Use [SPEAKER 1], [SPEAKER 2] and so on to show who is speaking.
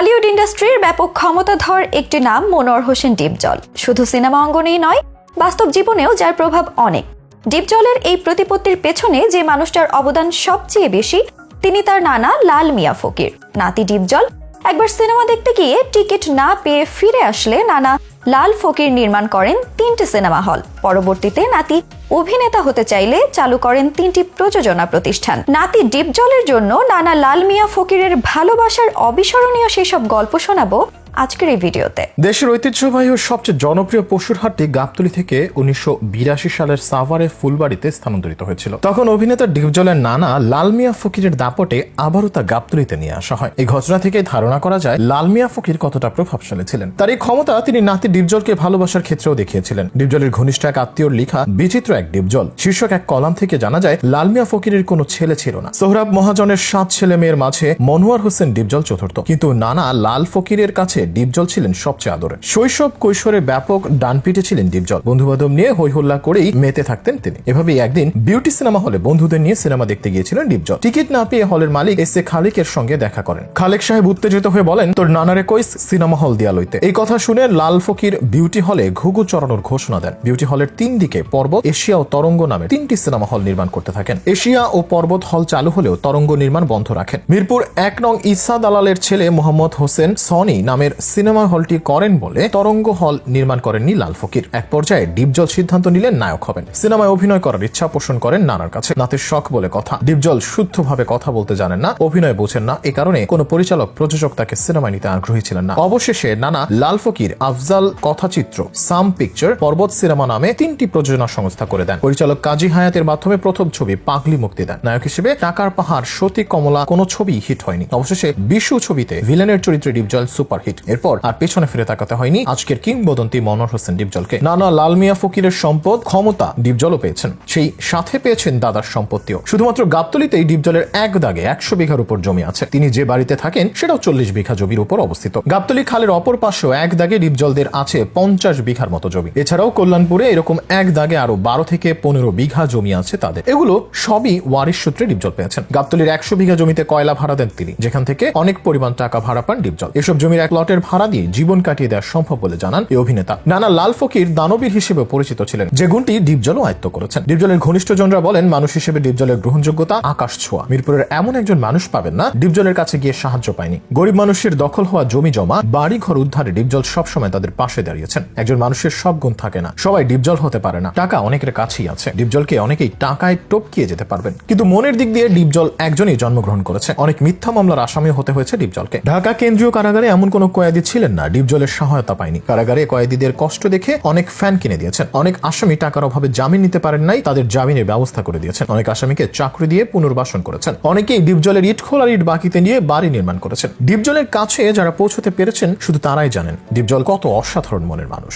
[SPEAKER 1] ঢালিউড ইন্ডাস্ট্রির ব্যাপক ক্ষমতাধর একটি নাম মনোয়ার হোসেন ডিপজল। শুধু সিনেমা অঙ্গনেই নয়, বাস্তব জীবনেও যার প্রভাব অনেক। ডিপজলের এই প্রতিপত্তির পেছনে যে মানুষটার অবদান সবচেয়ে বেশি, তিনি তার নানা লাল মিয়া ফকির। নাতি ডিপজল একবার সিনেমা দেখতে গিয়ে টিকিট না পেয়ে ফিরে আসলে নানা লাল ফকির নির্মাণ করেন তিনটি সিনেমা হল। পরবর্তীতে নাতি অভিনেতা হতে চাইলে চালু করেন তিনটি প্রযোজনা প্রতিষ্ঠান। নাতি ডিপজলের জন্য নানা লাল মিয়া ফকিরের ভালোবাসার অবিস্মরণীয় সেসব গল্প শোনাবো আজকের এই ভিডিওতে।
[SPEAKER 2] দেশের ঐতিহ্যবাহী ও সবচেয়ে জনপ্রিয় পশুর হাটটি গাবতলী থেকে উনিশশো বিরাশি সালের সাভারে ফুলবাড়িতে স্থানান্তরিত হয়েছিল। তখন অভিনেতা ডিপজলের নানা লালমিয়া ফকিরের দাপটে আবারও তা গাবতলীতে নিয়ে আসা হয়। এই ঘটনা থেকে ধারণা করা যায়, লালমিয়া ফকির কতটা প্রভাবশালী ছিলেন। তার এই ক্ষমতা তিনি নাতি ডিপজলকে ভালোবাসার ক্ষেত্রেও দেখিয়েছিলেন। ডিপজলের ঘনিষ্ঠ এক আত্মীয়র লেখা, বিচিত্র এক ডিপজল। শীর্ষক এক কলাম থেকে জানা যায়, লালমিয়া ফকিরের কোনো ছেলে ছিল না। সোহরাব মহাজনের সাত ছেলে মেয়ের মাঝে মনোয়ার হোসেন ডিপজল চতুর্থ। কিন্তু নানা লাল ফকিরের কাছে ডিপজল ছিলেন সবচেয়ে আদরে শৈশব কৈশোরে ব্যাপক ডানপিটে ছিলেন ডিপজল। বন্ধু বান্ধব নিয়ে হই হল্লা করেই মেতে থাকতেন তিনি। এভাবেই একদিন বিউটি সিনেমা হলে বন্ধুদের নিয়ে সিনেমা দেখতে গিয়েছিলেন ডিপজল। টিকিট না পেয়ে হলের মালিক এস এ খালিকের সঙ্গে দেখা করেন। খালেক সাহেব উত্তেজিত হয়ে বলেন, তোর নানারে কইস সিনেমা হল দিয়া লইতে এই কথা শুনে লাল ফকির বিউটি হলে ঘুঘু চড়ানোর ঘোষণা দেন। বিউটি হলের তিন দিকে পর্বত, এশিয়া ও তরঙ্গ নামে তিনটি সিনেমা হল নির্মাণ করতে থাকেন। এশিয়া ও পর্বত হল চালু হলেও তরঙ্গ নির্মাণ বন্ধ রাখেন। মিরপুর এক নং ইসা দালালের ছেলে মোহাম্মদ হোসেন সনি নামের সিনেমা হলটি করেন বলে তরঙ্গ হল নির্মাণ করেননি লাল ফকির। এক পর্যায়ে ডিপজল সিদ্ধান্ত নিলেন নায়ক হবেন। সিনেমায় অভিনয় করার ইচ্ছা পোষণ করেন নানার কাছে। নাতের শখ বলে কথা। ডিপজল শুদ্ধভাবে কথা বলতে জানেন না, অভিনয় বোঝেন না। এ কারণে কোনো পরিচালক, প্রযোজক তাকে সিনেমায় নিতে আগ্রহী ছিলেন না। অবশেষে নানা লাল ফকির, Afzal Kathachitra, Sam picture, Parbat cinema নামে তিনটি প্রযোজনা সংস্থা করে দেন। পরিচালক কাজী হায়াতের মাধ্যমে প্রথম ছবি পাগলি মুক্তি দেন। নায়ক হিসেবে টাকার পাহাড় সতী কমলা কোনো ছবি হিট হয়নি। অবশেষে বিশু ছবিতে ভিলেনের চরিত্রে ডিপজল সুপার হিট এরপর আর পেছনে ফিরে তাকাতে হয়নি আজকের কিংবদন্তি মনোয়ার হোসেন ডিপজলকে। নানা লাল মিয়া ফকিরের সম্পদ, ক্ষমতা ডিপজলও পেয়েছেন। সেই সাথে পেয়েছেন দাদার সম্পত্তিও। শুধুমাত্র গাবতলিতেই ডিপজলের এক দাগে একশো বিঘার উপর জমি আছে। তিনি যে বাড়িতে থাকেন, সেটাও চল্লিশ বিঘা জমির উপর অবস্থিত। গাবতলি খালের অপর পাশেও এক দাগে ডিপজলদের আছে পঞ্চাশ বিঘার মতো জমি। এছাড়াও কল্যাণপুরে এরকম এক দাগে আরও বারো থেকে পনেরো বিঘা জমি আছে তাদের। এগুলো সবই ওয়ারিশ সূত্রে ডিপজল পেয়েছেন। গাবতলির একশো বিঘা জমিতে কয়লা ভাড়া দেন তিনি, যেখান থেকে অনেক পরিমাণ টাকা ভাড়া পান ডিপজল। এসব জমির এক লটের ভাড়া দিয়ে জীবন কাটিয়ে দেওয়া সম্ভব বলে জানান এই অভিনেতা। নানা লাল ফকির দানবীর হিসেবে পরিচিত ছিলেন। যে গুণটি ডিপজলও আয়ত্ত করেছেন। ডিপজলের ঘনিষ্ঠজনরা বলেন, মানুষ হিসেবে ডিপজলের গ্রহণযোগ্যতা আকাশ ছোঁয়া। মিরপুরের এমন একজন মানুষ পাবেন না ডিপজলের কাছে গিয়ে সাহায্য পায়নি। গরিব মানুষের দখল হওয়া জমি জমা বাড়ি ঘর উদ্ধারে ডিপজল সবসময় তাদের পাশে দাঁড়িয়েছেন। একজন মানুষের সব গুণ থাকে না। সবাই ডিপজল হতে পারে না। টাকা অনেকের কাছেই আছে। ডিপজলকে অনেকেই টাকায় টপকিয়ে যেতে পারবেন। কিন্তু মনের দিক দিয়ে ডিপজল একজনই জন্মগ্রহণ করেছে। অনেক মিথ্যা মামলার আসামিও হতে হয়েছে ডিপজলকে ঢাকা কেন্দ্রীয় কারাগারে এমন কোনো কয়েদি ছিলেন না ডিপজলের সহায়তা পায়নি। কারাগারে কয়েদিদের কষ্ট দেখে অনেক ফ্যান কিনে দিয়েছেন। অনেক আসামি টাকার অভাবে জামিন নিতে পারেন নাই, তাদের জামিনের ব্যবস্থা করে দিয়েছেন। অনেক আসামিকে চাকরি দিয়ে পুনর্বাসন করেছেন। অনেকেই ডিপজলের ইট খোলার ইট বাকিতে নিয়ে বাড়ি নির্মাণ করেছেন। ডিপজলের কাছে যারা পৌঁছতে পেরেছেন, শুধু তারাই জানেন ডিপজল কত অসাধারণ মনের মানুষ।